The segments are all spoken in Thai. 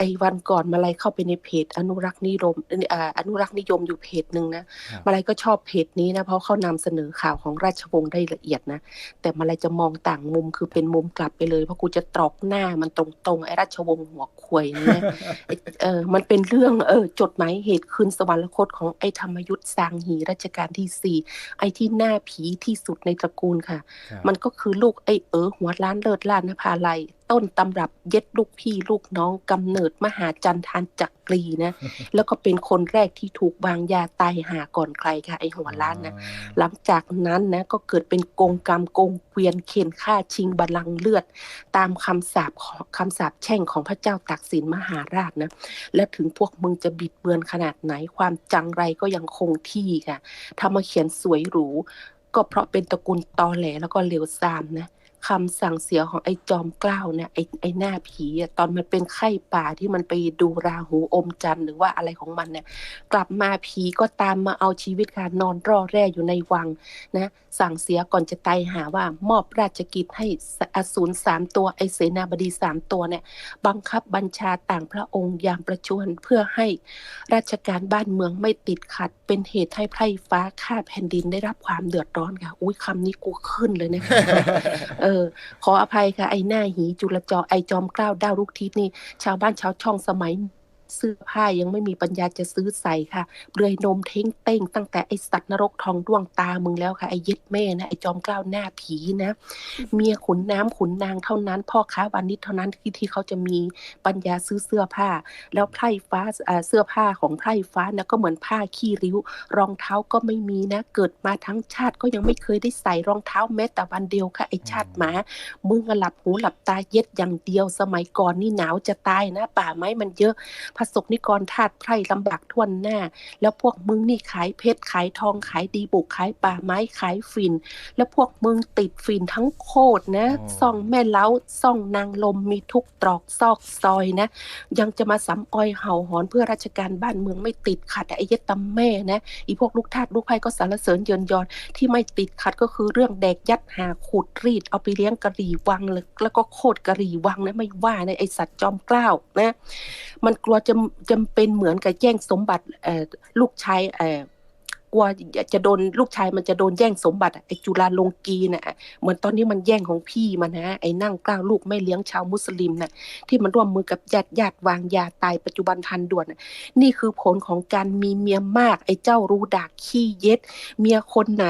ไอ้วันก่อนมาลัยเข้าไปในเพจ อนุรักษ์นิยมอ่าอนุรักษ์นิยมอยู่เพจหนึ่งนะครับมาลัยก็ชอบเพจนี้นะเพราะเขานำเสนอข่าวของราชวงศ์ได้ละเอียดนะแต่มาลัยจะมองต่างมุมคือเป็นมุมกลับไปเลยเพราะกูจะตรอกหน้ามันตรงๆไอ้ราชวงศ์หัวควยนี่นะไอ้เออมันเป็นเรื่องเออจดหมายเหตุคืนสวรรคตของไอ้ธรรมยุทธ์สางหีรัชกาลที่สี่ไอ้ที่หน้าผีที่สุดในตระกูลค่ะครับมันก็คือลูกไอ้เอ๋อหัวล้านเลิศล้านนภาลัย ต้นตำรับเย็ดลูกพี่ลูกน้องกำเนิดมหาจันทานจักรีนะ แล้วก็เป็นคนแรกที่ถูกวางยาตายหาก่อนใครค่ะไอ้หัวล้านนะ หลังจากนั้นนะก็เกิดเป็นกงกรรมกงเกวียนเข็นฆ่าชิงบัลลังก์เลือด ตามคำสาปของคำสาปแช่งของพระเจ้าตากสินมหาราชนะ และถึงพวกมึงจะบิดเบือนขนาดไหนความจังไรก็ยังคงที่ค่ะทำมาเขียนสวยหรูก็เพราะเป็นตระกูลตอแหลแล้วก็เหลวซามนะ คำสั่งเสียของไอ้จอมเกล้าเนี่ยไอ้ไอ้หน้าผีอะตอนมันเป็นไข้ป่าที่มันไปดูราหูอมจันทร์หรือว่าอะไรของมันเนี่ย กลับมาผีก็ตามมาเอาชีวิตค่ะนอนร่อแร่อยู่ในวังนะสั่งเสียก่อนจะตายหาว่ามอบราชกิจให้อสูรสามตัวไอเสนาบดีสามตัวเนี่ยบังคับบัญชาต่างพระองค์ยามประชวรเพื่อให้ราชการบ้านเมืองไม่ติดขัด เป็นเหตุให้ไพร่ฟ้าข้าแผ่นดินได้รับความเดือดร้อนค่ะอุ้ยคำนี้กูขึ้นเลยนะคะเออขออภัยค่ะไอ้หน้าหีจุลจอไอจอมกล้าวดาวลูกทิศนี่ ชาวบ้านชาวช่องสมัย เสื้อผ้ายังไม่มีปัญญาจะซื้อใส่ค่ะเปลือยนมเท้งเต้งตั้งแต่ไอสัตว์นรกทองดวงตามึงแล้วค่ะไอเย็ดแม่นะไอจอมเกล้าหน้าผีนะ เมียขุนน้ำขุนนางเท่านั้น พ่อค้าวานิชเท่านั้นที่ที่เขาจะมีปัญญาซื้อเสื้อผ้า แล้วไพร่ฟ้าอ่าเสื้อผ้าของไพร่ฟ้านะก็เหมือนผ้าขี้ริ้ว รองเท้าก็ไม่มีนะเกิดมาทั้งชาติก็ยังไม่เคยได้ใส่รองเท้าแม้แต่วันเดียวค่ะไอชาติหมามึงอะหลับหูหลับตาเย็ดอย่างเดียวสมัยก่อนนี่หนาวจะตายนะ ป่าไม้มันเยอะผสกนิกรทาสไพร่ลำบากทวนหน้า แล้วพวกมึงนี่ขายเพชรขายทองขายดีบุกขายป่าไม้ขายฝิ่น แล้วพวกมึงติดฝิ่นทั้งโคตรนะอ๋อซ่องแม่เล้าซ่องนางลมมีทุกตรอกซอกซอยนะ ยังจะมาสำออยเห่าหอนเพื่อราชการบ้านเมืองไม่ติดขัดไอ้เย็ดตำแม่นะอีพวกลูกทาสลูกไพ่ก็สารเสริญเยินยอนที่ไม่ติดขัดก็คือเรื่องแดกยัดหาขูดรีดเอาไปเลี้ยงกะหรี่วังเลยแล้วก็โคตรกะหรี่วังนะไม่ว่าในะไอสัตว์จอมเกล้านะ มันกลัวจะจำเป็นเหมือนกับแย่งสมบัติเอ่อลูกชายเอ่อ กลัวจะโดนลูกชายมันจะโดนแย่งสมบัติไอ้จุฬาลงกีน่ะเหมือนตอนนี้มันแย่งของพี่มันนะไอ้นั่งกล้าวลูกไม่เลี้ยงชาวมุสลิมน่ะที่มันร่วมมือกับญาติญาติวางยาตายปัจจุบันทันด่วนนะนี่คือผลของการมีเมียมาก ไอ้เจ้ารู้ดากขี้เย็ด เมียคนไหน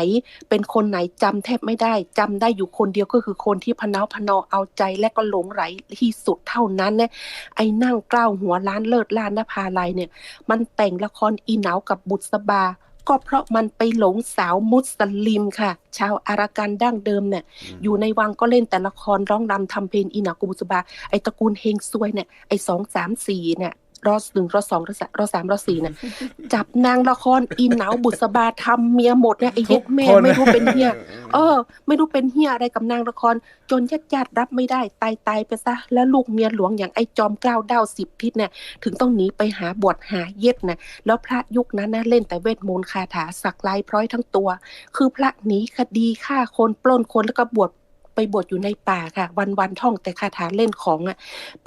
เป็นคนไหนจำแทบไม่ได้จำได้อยู่คนเดียวก็คือคนที่พนาพนอเอาใจและก็หลงไหลที่สุดเท่านั้นนะไอ้นั่งกล้าวหัวล้านเลิศล้านนภาลัยเนี่ย มันแต่งละครอีเหนาวกับบุษบา ก็เพราะมันไปหลงสาวมุสลิมค่ะ ชาวอารากันดั้งเดิมเนี่ยอยู่ในวังก็เล่นแต่ละครร้องรำทำเพลงอีหนากุบุษบา ไอตระกูลเฮงซวยเนี่ยไอสองสามสี่เนี่ย รอหนึ่งรอสองรอสามรอสามรอสี่เนี่ยจับนางละครอีเหนาบุษบาทำเมียหมดเนี่ยไอเย็ดแม่ทุกคนไม่รู้เป็นเฮียเออ ไม่รู้เป็นเฮียอะไรกับนางละคร จนญาติญาติๆรับไม่ได้ตายตายๆไปซะแล้วลูกเมียหลวงอย่างไอ้จอมเกล้าดาวสิบทิศเนี่ยถึงต้องหนีไปหาบวชหาเย็ดนะแล้วพระยุคนั้นนะเล่นแต่เวทมนต์คาถาสักลายพร้อยทั้งตัว คือพระหนีคดีฆ่าคนปล้นคนแล้วก็บวชไป บวชอยู่ในป่าค่ะ วันวันท่องแต่คาถาเล่นของอะ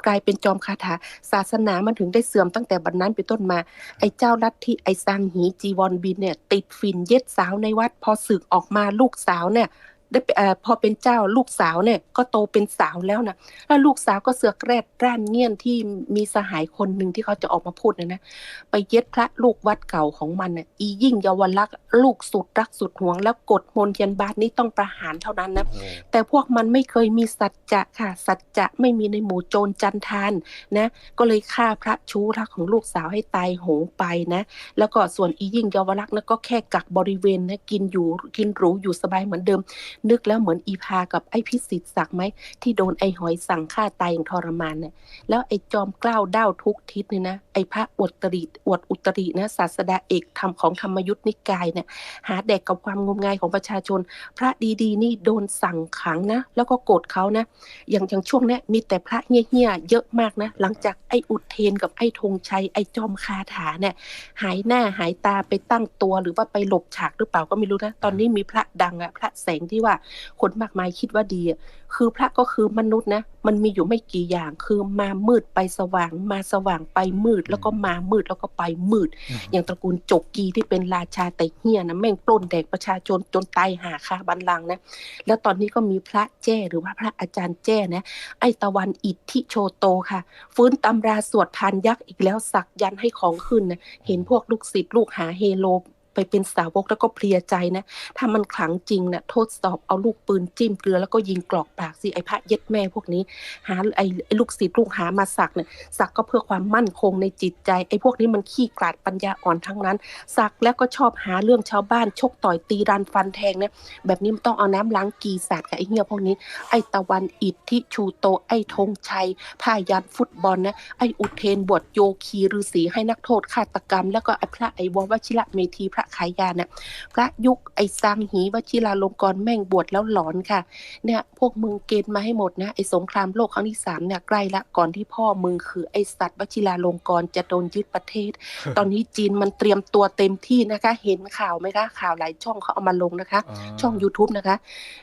กลายเป็นจอมคาถาศาสนามันถึงได้เสื่อมตั้งแต่บัดนนั้นเป็นต้นมา ไอ้เจ้าลัทธิไอ้ซางหีจีวอนบินเนี่ย ติดฝิ่นเย็ดสาวในวัดพอสึกออกมาลูกสาวเนี่ย ได้ไปเอ่อพอเป็นเจ้าลูกสาวเนี่ยก็โตเป็นสาวแล้วนะแล้วลูกสาวก็เสือกแรดร่านเงียนที่มีสหายคนหนึ่งที่เขาจะออกมาพูดนะนะ ไปเย็ดพระลูกวัดเก่าของมันน่ะอียิ่งเยาวลักษณ์ลูกสุดรักสุดหวง แล้วกดมนต์ยันบาทนี่ต้องประหารเท่านั้นนะโอ้แต่พวกมันไม่เคยมีสัจจะค่ะ สัจจะไม่มีในหมู่โจรจันทานนะ ก็เลยฆ่าพระชู้รักของลูกสาวให้ตายโหงไปนะ แล้วก็ส่วนอียิ่งเยาวลักษณ์นะก็แค่กักบริเวณนะกินอยู่กินหรูอยู่สบายเหมือนเดิมนึกแล้วเหมือนอีพากับไอ้พิสิทธิ์ศักไหมที่โดนไอ้หอยสั่งฆ่าตายอย่างทรมานเนี่ยแล้วไอ้จอมเกล้าด้าวทุกทิศเนี่ยนะไอ้พระอวดตรีอวดอุตรินะศาสดาเอกธรรมของธรรมยุทธนิกายเนี่ยหาแดกกับความงมงายของประชาชน พระดีๆ นี่โดนสั่งขังนะ แล้วก็โกรธเขานะ อย่างอย่างช่วงเนี้ยมีแต่พระเหี้ยๆเยอะมากนะ หลังจากไอ้อุเทนกับไอ้ธงชัยไอ้จอมคาถาเนี่ยหายหน้าหายตาไปตั้งตัวหรือว่าไปหลบฉากหรือเปล่าก็ไม่รู้นะ ตอนนี้มีพระดังอะพระแสงที่ว่าว่าคนมากมายคิดว่าดีอะคือพระก็คือมนุษย์นะ มันมีอยู่ไม่กี่อย่าง คือมามืดไปสว่าง มาสว่างไปมืด แล้วก็มามืดแล้วก็ไปมืด อย่างตระกูลจกกีที่เป็นราชาไตเฮียนะแม่งปล้นแดกประชาชนจนตายหาคาบันลังก์นะ แล้วตอนนี้ก็มีพระแจ้หรือว่าพระอาจารย์แจ้นะ ไอตะวันอิทธิโชโตค่ะ ฟื้นตำราสวดพานยักษ์อีกแล้วสักยันต์ให้ของขึ้นนะ เห็นพวกลูกศิษย์ลูกหาเฮโล ไปเป็นสาวกแล้วก็เพลียใจนะ ถ้ามันขลังจริงนะทดสอบเอาลูกปืนจิ้มเกลือแล้วก็ยิงกรอกปากสิไอพระเย็ดแม่พวกนี้ หาไอไอลูกศิษย์ลูกหามาสักเนี่ยสักก็เพื่อความมั่นคงในจิตใจไอพวกนี้มันขี้กลาดปัญญาอ่อนทั้งนั้น สักแล้วก็ชอบหาเรื่องชาวบ้าน ชกต่อยตีรันฟันแทงเนี่ยแบบนี้มันต้องเอาน้ำล้างกีศาสตร์กับไอเหี้ยพวกนี้ ไอตะวันอิทธิชูโตไอธงชัยพายันฟุตบอลนะไออุเทนบวชโยคีฤาษีให้นักโทษฆาตกรรม แล้วก็ไอพระไอววชิระเมธีพระขายยาเนี่ยพระยุคไอสังหีวชิราลงกรณ์แม่งบวชแล้วหลอนค่ะ เนี่ยพวกมึงเกณฑ์มาให้หมดนะไอสงครามโลกครั้งที่สามเนี่ยใกล้ละก่อนที่พ่อมึงคือไอสัตว์วชิราลงกรณ์จะโดนยึดประเทศ ตอนนี้จีนมันเตรียมตัวเต็มที่นะคะ เห็นข่าวไหมคะข่าวหลายช่องเขาเอามาลงนะคะ ช่อง YouTube นะคะ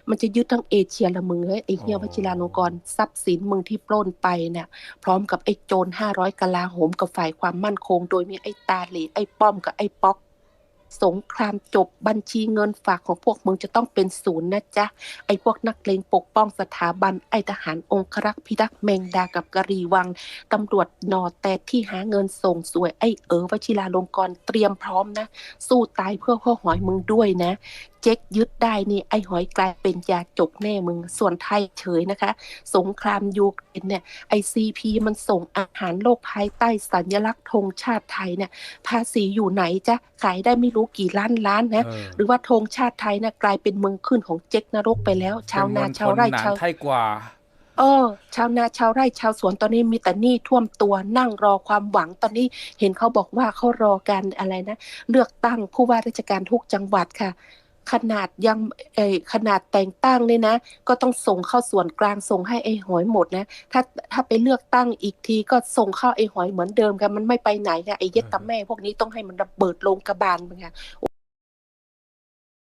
มันจะยึดทั้งเอเชียละมึงเฮ้ยไอเฮียวอ๋อวชิราลงกรณ์ทรัพย์สินมึงที่ปล้นไปเนี่ยพร้อมกับไอ้โจรห้าร้อยกลาโหมกับฝ่ายความมั่นคง โดยมีไอ้ตาเหลไอ้ป้อมกับไอ้ป๊อก สงครามจบบัญชีเงินฝากของพวกมึงจะต้องเป็นศูนย์นะจ๊ะ ไอ้พวกนักเลงปกป้องสถาบัน ไอ้ทหารองครักษ์พิทักษ์แมงดากับกะรีวัง ตำรวจนอแต่ที่หาเงินส่งสวยไอ้เอ๋อวชิราลงกรเตรียมพร้อมนะ สู้ตายเพื่อพ่อหอยมึงด้วยนะเจ๊กยึดได้นี่ไอ้หอยกลายเป็นยาจกแน่มึง ส่วนไทยเฉยนะคะ สงครามยูเครนเนี่ยไอซีพีมันส่งอาหารโลกภายใต้สัญลักษณ์ธงชาติไทยเนี่ยภาษีอยู่ไหนจ๊ะขายได้ไม่รู้กี่ล้านล้านนะเออหรือว่าธงชาติไทยนะกลายเป็นเมืองขึ้นของเจ๊กนรกไปแล้ว ชาวนาเป็นมณฑลชาวไร่หนนชาวไทยกว่าเออชาวนาชาวไร่ชาวสวนตอนนี้มีแต่หนี้ท่วมตัวนั่งรอความหวังตอนนี้เห็นเขาบอกว่าเขารอการอะไรนะ เลือกตั้งผู้ว่าราชการทุกจังหวัดค่ะ ขนาดยังเอขนาดแต่งตั้งเนี่ยนะ ก็ต้องส่งเข้าส่วนกลางส่งให้ไอ้หอยหมดนะ ถ้าถ้าไปเลือกตั้งอีกทีก็ส่งเข้าไอ้หอยเหมือนเดิมค่ะมันไม่ไปไหนค่ะไอ้เย็ดตาแม่พวกนี้ต้องให้มันระเบิดลงกระบาลมันค่ะ